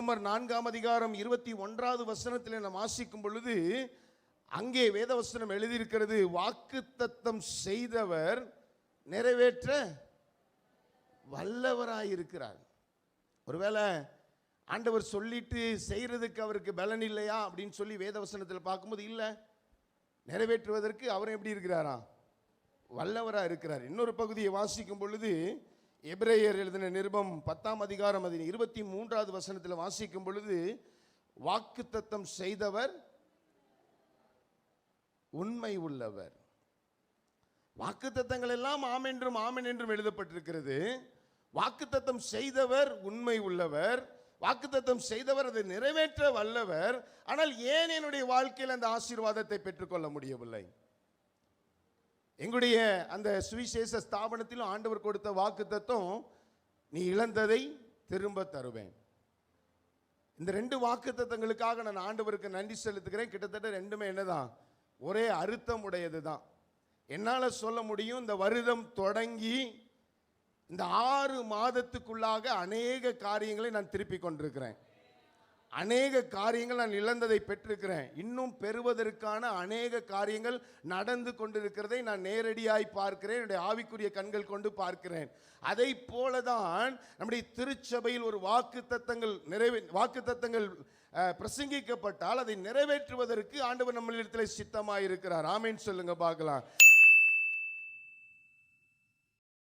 ரோமர் நான்காம் அதிகாரம் இருபத்தி ஒன்றாவது வசனத்தில் நாம் வாசிக்கும் பொழுது அங்கே வேதவசனம் எழுதியிருக்கிறது வாக்குத்தத்தம் செய்தவர் நிறைவேற்ற வல்லவராயிருக்கிறார். ஒருவேளை ஆண்டவர் சொல்லிட்டு செய்யறதுக்கு அவருக்கு பலன் இல்லையா அப்படின்னு சொல்லி வேதவசனத்தில் பார்க்கும்போது இல்லை. நிறைவேற்றுவதற்கு அவர் எப்படி இருக்கிறாரா? வல்லவராக இருக்கிறார் இன்னொரு பகுதியை வாசிக்கும் பொழுது எபிரேயர் எழுதின நிருபம் பத்தாம் அதிகாரம் அதன் இருபத்தி மூன்றாவது வசனத்தில் வாசிக்கும் பொழுது வாக்குத்தத்தம் செய்தவர் உண்மை உள்ளவர். வாக்குத்தத்தங்கள் எல்லாம் ஆமென்றும் ஆமென் என்றும் எழுதப்பட்டிருக்கிறது. வாக்குத்தத்தம் செய்தவர் உண்மை உள்ளவர். வாக்குத்தத்தம் செய்தவர் அதை நிறைவேற்ற வல்லவர். ஆனால் ஏன் என்னுடைய வாழ்க்கையில் அந்த ஆசீர்வாதத்தை பெற்றுக்கொள்ள முடியவில்லை? எங்களுடைய அந்த சுவிசேஷ ஸ்தாபனத்திலும் ஆண்டவர் கொடுத்த வாக்குத்தத்தம் நீ இழந்ததை திரும்ப தருவேன். இந்த ரெண்டு வாக்குத்தத்தங்களுக்காக நான் ஆண்டவருக்கு நன்றி செலுத்துகிறேன். கிட்டத்தட்ட ரெண்டுமே என்னதான்? ஒரே அர்த்தம் உடையது தான் என்னால் சொல்ல முடியும் இந்த வருடம் தொடங்கி இந்த ஆறு மாதத்துக்குள்ளாக அநேக காரியங்களை நான் திருப்பி கொண்டிருக்கிறேன். அநேக காரியங்கள் நான் இழந்ததை பெற்றிருக்கிறேன். இன்னும் பெறுவதற்கான அநேக காரியங்கள் நடந்து கொண்டிருக்கிறதை நான் நேரடியாய் பார்க்கிறேன். என்னுடைய ஆவிக்குரிய கண்கள் கொண்டு பார்க்கிறேன். அதை போலதான் நம்முடைய திருச்சபையில் ஒரு வாக்கு தத்தங்கள் நிறைவே வாக்கு தத்தங்கள் பிரசங்கிக்கப்பட்டால் அதை நிறைவேற்றுவதற்கு ஆண்டவர் நம்மளிடத்தில் சித்தமாக இருக்கிறார் ஆமேன்னு சொல்லுங்க பார்க்கலாம்.